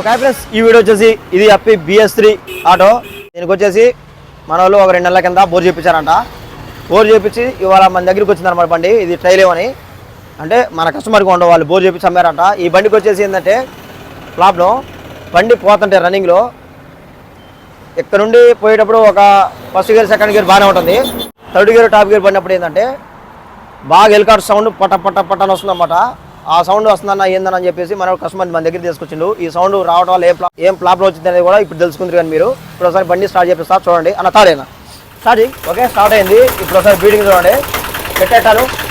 Okay friends ఈ video వచ్చేసి ఇది అప్పి బిఎస్ త్రీ ఆటో. దీనికి వచ్చేసి మన వాళ్ళు ఒక రెండు నెలల కింద బోర్ చేయించారంట బోర్ చేయించి ఇవాళ మన దగ్గరికి వచ్చింది అనమాట బండి ఇది ట్రైల్ అని. అంటే మన కస్టమర్కి ఉండవు వాళ్ళు బోర్ చేయించి అమ్మారంట. ఈ బండికి వచ్చేసి ఏంటంటే ప్రాబ్లం బండి పోతుంటే రన్నింగ్లో ఇక్కడ నుండి పోయేటప్పుడు ఒక ఫస్ట్ గేర్ సెకండ్ గేర్ బాగానే ఉంటుంది. థర్డ్ గేర్ టాప్ గేర్ పడినప్పుడు ఏంటంటే బాగా హెలికాప్టర్ సౌండ్ పట పట పట అని వస్తుందన్నమాట. ఆ సౌండ్ వస్తుందన్న ఏందని చెప్పేసి మన కస్టమర్ మన దగ్గర తీసుకొచ్చిండు. ఈ సౌండ్ రావడం వల్ల ఏం ప్లా- ఏం ప్రాబ్లం వచ్చింది అనేది కూడా ఇప్పుడు తెలుసుకుంది కానీ మీరు. ఇప్పుడు ఒకసారి బండి స్టార్ట్ చేపిస్తా చూడండి. అన్న తాడేనా స్టార్టింగ్ ఓకే స్టార్ట్ అయింది. ఇప్పుడు ఒకసారి బీడింగ్ చూడండి. పెట్టేటాను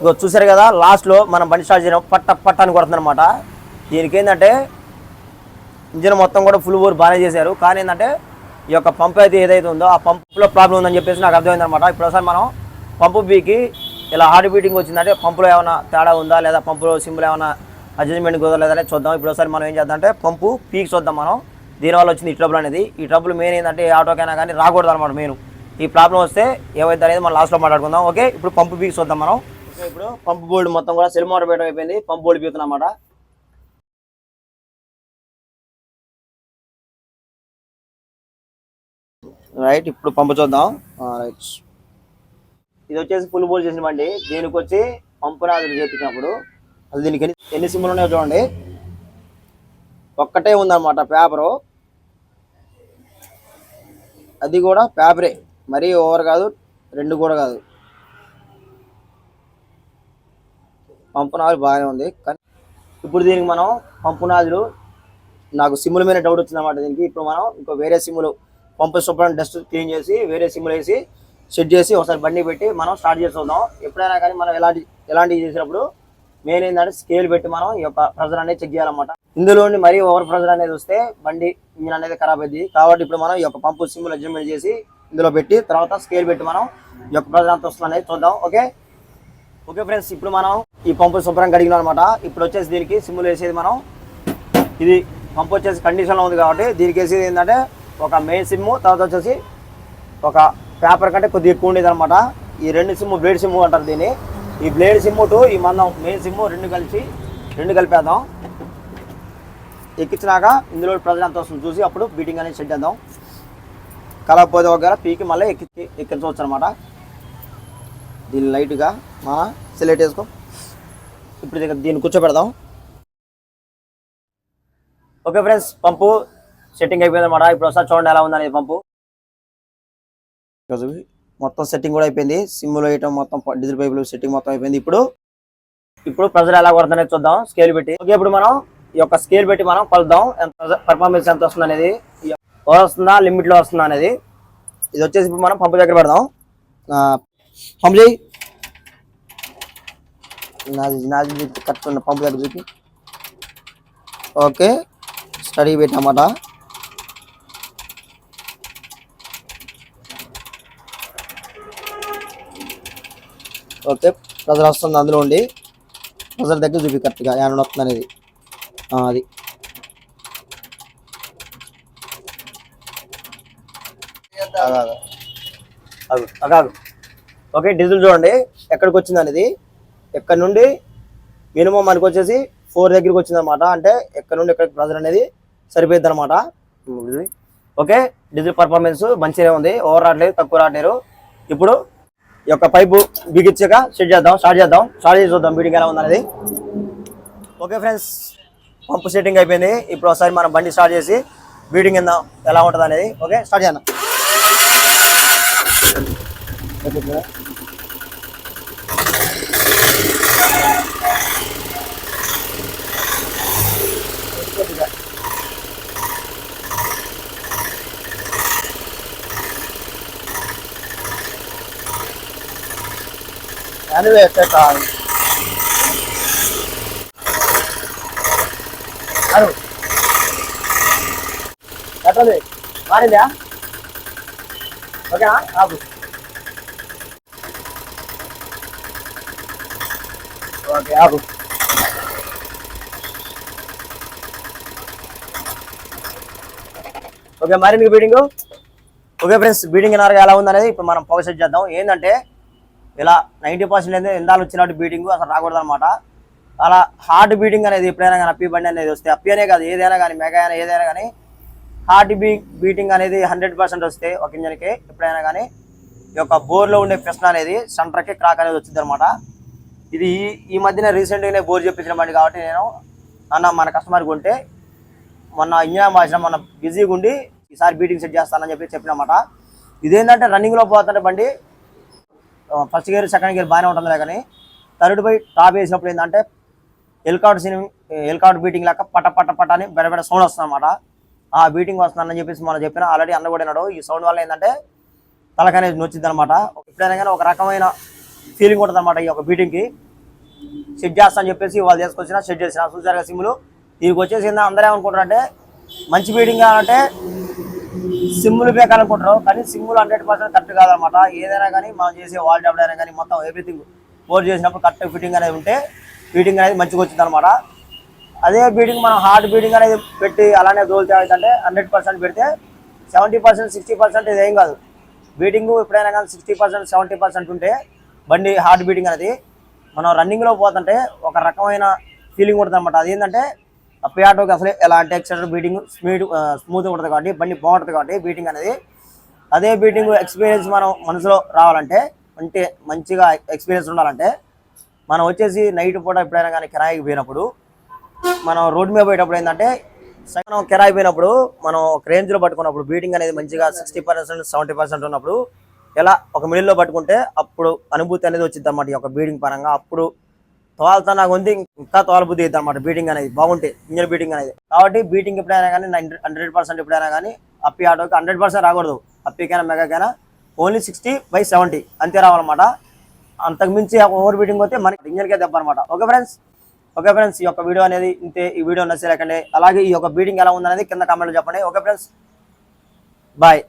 ఇగో చూసారు కదా లాస్ట్లో మనం బండి స్టార్ట్ చేయడం పట్ట పట్ట అని కొడుతుందనమాట దీనికి ఏంటంటే ఇంజిన్ మొత్తం కూడా ఫుల్ బోర్ బాగానే చేశారు. కానీ ఏంటంటే ఈ యొక్క పంప్ అయితే ఏదైతే ఉందో ఆ పంపులో ప్రాబ్లం ఉందని చెప్పేసి నాకు అర్థమైంది అనమాట ఇప్పుడు ఒకసారి మనం పంపు బీకి ఇలా హార్డ్ బీటింగ్ వచ్చిందంటే పంపులో ఏమైనా తేడా ఉందా లేదా పంపులో సింబల్ ఏమైనా అడ్జస్ట్మెంట్ కుదరలేదా అనేది చూద్దాం. ఇప్పుడు ఒకసారి మనం ఏం చేద్దాం అంటే పంపు పీక్ చూద్దాం మనం. దీనివల్ల వచ్చింది ఈ ట్రబుల్ అనేది. ఈ ట్రబుల్ మెయిన్ ఏంటంటే ఆటోకైనా కానీ రాకూడదు అనమాట మెయిన్ ఈ ప్రాబ్లం వస్తే ఏమైతే అనేది మనం లాస్ట్లో మాట్లాడుకుందాం. ఓకే ఇప్పుడు పంపు పీక్ చూద్దాం మనం. ఇప్పుడు పంపు బోర్డు మొత్తం కూడా సెల్ మోటార్ పెట్టడం అయిపోయింది. పంప్ బోర్డు పీకుతున్నాం అన్నమాట. రైట్ ఇప్పుడు పంపు చూద్దాం. రైట్. ఇది వచ్చేసి ఫుల్ బోర్డు చేసిన బండి. దీనికి వచ్చి పంపు రాదు చేపించినప్పుడు అది దీనికి ఎన్ని ఎన్ని సిమ్లు ఉన్నాయో చూడండి. ఒక్కటే ఉందన్నమాట పేపరు. అది కూడా పేపరే. మరీ ఓవర్ కాదు రెండు కూడా కాదు. పంపు బాగానే ఉంది. కానీ ఇప్పుడు దీనికి మనం పంపునాదులు నాకు సిమ్ముల మీద డౌట్ వచ్చిందన్నమాట దీనికి. ఇప్పుడు మనం ఇంకో వేరే సిమ్ములు పంపు శుభ్రం డస్ట్ క్లీన్ చేసి వేరే సిమ్ములు వేసి సెట్ చేసి ఒకసారి బండి పెట్టి మనం స్టార్ట్ చేసుకుందాం ఎప్పుడైనా కానీ మనం ఎలాంటి ఎలాంటివి చేసినప్పుడు మెయిన్ ఏంటంటే స్కేల్ పెట్టి మనం ఈ యొక్క ప్రెజర్ అనేది చెక్ చేయాలన్నమాట. ఇందులోని మరీ ఓవర్ ప్రెజర్ అనేది వస్తే బండి ఇంజిన్ అనేది ఖరాబ్ అయింది కాబట్టి ఇప్పుడు మనం ఈ యొక్క పంపు సిమ్ములు అడ్జస్ట్మెంట్ చేసి ఇందులో పెట్టి తర్వాత స్కేల్ పెట్టి మనం ఈ యొక్క ప్రెజర్ అంత వస్తుంది అనేది చూద్దాం. ఓకే ఓకే ఫ్రెండ్స్ ఇప్పుడు మనం ఈ పంపు శుభ్రం కడిగినాం అనమాట ఇప్పుడు వచ్చేసి దీనికి సిమ్ములు వేసేది మనం. ఇది పంప్ వచ్చేసి కండిషన్లో ఉంది కాబట్టి దీనికి వేసేది ఏంటంటే ఒక మెయిన్ సిమ్ తర్వాత వచ్చేసి ఒక పేపర్ కంటే కొద్దిగా ఎక్కువ ఉండేది అనమాట ఈ రెండు సిమ్ బ్లేడ్ సిమ్ అంటారు దీన్ని. ఈ బ్లేడ్ సిమ్ టు ఈ మందం మెయిన్ సిమ్ రెండు కలిసి రెండు కలిపేద్దాం. ఎక్కించినాక ఇందులో ప్రజలు ఎంత వస్తుంది చూసి అప్పుడు బీటింగ్ అనేది సెట్ చేద్దాం. కలగకపోతే ఒకవేళ పీకి మళ్ళీ ఎక్కి ఎక్కించవచ్చు అనమాట దీన్ని లైట్గా మన సెలెక్ట్ చేసుకో. ఇప్పుడు దీన్ని- కూర్చోబెడదాం. ఓకే ఫ్రెండ్స్ పంపు సెట్టింగ్ అయిపోయింది అనమాట ఇప్పుడు ఒకసారి చూడండి ఎలా ఉందనేది పంపు. మొత్తం సెట్టింగ్ కూడా అయిపోయింది. సిమ్లు వేయటం మొత్తం డీజిల్ పైపులు సెట్టింగ్ మొత్తం అయిపోయింది. ఇప్పుడు ఇప్పుడు ప్రెజర్ ఎలా కొడుతుందనేది చూద్దాం. స్కేల్ పెట్టి. ఓకే ఇప్పుడు మనం ఈ యొక్క స్కేల్ పెట్టి మనం కొలుద్దాం. ఎంత పర్ఫార్మెన్స్ ఎంత వస్తుంది అనేది. వస్తుందా లిమిట్లో వస్తుందా అనేది. ఇది వచ్చేసి ఇప్పుడు మనం పంపు దగ్గర పెడదాం. పంపు చేయి నాది నాది చూపి కరెక్ట్ ఉన్న పంపు దగ్గర చూపి ఓకే స్టడీ పెట్టామట ఓకే ప్రెజర్ వస్తుంది అందులో ఉండి ప్రెజర్ దగ్గర చూపి కరెక్ట్గా ఏమైనా వస్తుంది అనేది ఆ, అది ఆగు. ఆగు, ఆగు, ఆగు. ఓకే డీజిల్ చూడండి. ఎక్కడికి వచ్చింది అనేది? ఎక్కడ నుండి? మినిమం మనకు వచ్చేసి ఫోర్ దగ్గరికి వచ్చింది అనమాట అంటే ఎక్కడ నుండి ఎక్కడికి ప్రెజర్ అనేది సరిపోయింది అనమాట ఓకే డీజిల్ పర్ఫార్మెన్స్ మంచిగా ఉంది. ఓవర్ రావట్లేదు తక్కువ రావట్లేరు ఇప్పుడు ఈ యొక్క పైపు బిగించాక సెట్ చేద్దాం స్టార్ట్ చేద్దాం. స్టార్ట్ చేసి చూద్దాం బీడింగ్ ఎలా ఉందనేది. ఓకే ఫ్రెండ్స్ పంపు సెట్టింగ్ అయిపోయింది. ఇప్పుడు ఒకసారి మనం బండి స్టార్ట్ చేసి బీడింగ్ కింద ఎలా ఉంటుంది అనేది ఓకే స్టార్ట్ చేద్దాం. പച്ചക്കറി ഞാൻ വേട്ടേട്ടാണ് ഹലോ കേട്ടത് മാറില്ല ഓക്കെ ആ ആ ఓకే ఆగు ఓకే మరి బీడింగ్ ఓకే ఫ్రెండ్స్ బీడింగ్ ఎనర్గా ఎలా ఉందనేది ఇప్పుడు మనం పవర్ సెట్ చేద్దాం. ఏంటంటే ఇలా నైంటీ పర్సెంట్ అనేది ఎందాలు వచ్చినట్టు బీటింగ్ అసలు రాకూడదు అనమాట అలా హార్ట్ బీటింగ్ అనేది ఎప్పుడైనా కానీ అప్పి బండి అనేది వస్తే అప్పి అనే కాదు ఏదైనా కానీ మెగా అయినా ఏదైనా కానీ హార్ట్ బీ బీటింగ్ అనేది హండ్రెడ్ పర్సెంట్ వస్తే ఒక ఇంజన్కి ఎప్పుడైనా కానీ ఈ యొక్క బోర్లో ఉండే ప్రశ్న అనేది సెంటర్కి క్రాక్ అనేది వచ్చింది అనమాట ఇది ఈ- ఈ మధ్యన రీసెంట్గానే బోర్ చెప్పించిన బండి కాబట్టి నేను అన్న మన కస్టమర్కి ఉంటే మొన్న ఇంజన్ మార్చిన మొన్న బిజీగా ఉండి ఈసారి బీటింగ్ సెట్ చేస్తానని చెప్పి చెప్పినమాట. ఇదేంటంటే రన్నింగ్లో పోతుంటే బండి ఫస్ట్ గేర్ సెకండ్ గేర్ బాగానే ఉంటుంది కానీ థర్డ్ బై టాప్ వేసినప్పుడు ఏంటంటే ఎల్కాట్ సినిమా ఎల్కాట్ బీటింగ్ లెక్క పట పట పట అని బెడ బెడ సౌండ్ వస్తుంది అనమాట ఆ బీటింగ్ వస్తుందని చెప్పేసి మనం చెప్పిన ఆల్రెడీ అన్న కూడా ఈ సౌండ్ వల్ల ఏంటంటే తలకనేది నొచ్చింది అనమాట ఎప్పుడైనా కానీ ఒక రకమైన ఫీలింగ్ ఉంటుంది అనమాట ఈ యొక్క బీటింగ్కి సెట్ చేస్తా అని చెప్పేసి వాళ్ళు తీసుకొచ్చిన సెట్ చేసిన చూసారుగా సిమ్లు దీనికి వచ్చేసి అందరూ ఏమనుకుంటారంటే మంచి బీటింగ్ కావాలంటే సిమ్లు బేకాలనుకుంటారు కానీ సిమ్ములు హండ్రెడ్ పర్సెంట్ కరెక్ట్ కాదనమాట ఏదైనా కానీ మనం చేసే వాల్ టాబ్లెట్ అయినా కానీ మొత్తం ఎవ్రీథింగ్ బోర్ చేసినప్పుడు కరెక్ట్ ఫిట్టింగ్ అనేది ఉంటే బీటింగ్ అనేది మంచిగా వచ్చింది అనమాట అదే బీటింగ్ మనం హార్డ్ బీటింగ్ అనేది పెట్టి అలానే దోలితే అంటే హండ్రెడ్ పర్సెంట్ పెడితే సెవెంటీ పర్సెంట్ సిక్స్టీ పర్సెంట్ ఇది ఏం కాదు. బీటింగ్ ఎప్పుడైనా కానీ సిక్స్టీ పర్సెంట్ సెవెంటీ పర్సెంట్ ఉంటే బండి హార్ట్ బీటింగ్ అనేది మనం రన్నింగ్లో పోతుంటే ఒక రకమైన ఫీలింగ్ ఉంటుంది అనమాట అదేంటంటే పియాటోకి అసలు ఎలాంటి ఎక్సెటర్ బీటింగ్ స్మీడ్ స్మూత్ ఉంటుంది కాబట్టి బండి బాగుంటుంది కాబట్టి బీటింగ్ అనేది అదే బీటింగ్ ఎక్స్పీరియన్స్ మనం మనసులో రావాలంటే అంటే మంచిగా ఎక్స్పీరియన్స్ ఉండాలంటే మనం వచ్చేసి నైట్ పూట ఎప్పుడైనా కానీ కిరాయికి పోయినప్పుడు మనం రోడ్డు మీద పోయేటప్పుడు ఏంటంటే సగం కిరాయి పోయినప్పుడు మనం ఒక రేంజ్లో పట్టుకున్నప్పుడు బీటింగ్ అనేది మంచిగా సిక్స్టీ పర్సెంట్ సెవెంటీ పర్సెంట్ ఉన్నప్పుడు ఎలా ఒక మిడిల్లో పట్టుకుంటే అప్పుడు అనుభూతి అనేది వచ్చింది అనమాట ఈ యొక్క బీడింగ్ పరంగా. అప్పుడు తోలతో నాకు ఉంది ఇంకా తోలబుద్ధి అవుతుంది అనమాట బీటింగ్ అనేది. బాగుంటే ఇంజన్ బీటింగ్ అనేది. కాబట్టి బీటింగ్ ఎప్పుడైనా కానీ హండ్రెడ్ పర్సెంట్ ఎప్పుడైనా కానీ అప్పి ఆటోకి హండ్రెడ్ పర్సెంట్ రాకూడదు. అప్పికైనా మెగాకైనా ఓన్లీ సిక్స్టీ బై సెవెంటీ అంతే రావాలన్నమాట. అంతకు మించి ఓవర్ బీటింగ్ పోతే మనకి ఇంజన్కే దెబ్బ అనమాట ఓకే ఫ్రెండ్స్ ఓకే ఫ్రెండ్స్ ఈ యొక్క వీడియో అనేది ఇంతే. ఈ వీడియో నచ్చలేకండి అలాగే ఈ యొక్క బీటింగ్ ఎలా ఉందనేది కింద కామెంట్లో చెప్పండి. Okay friends bye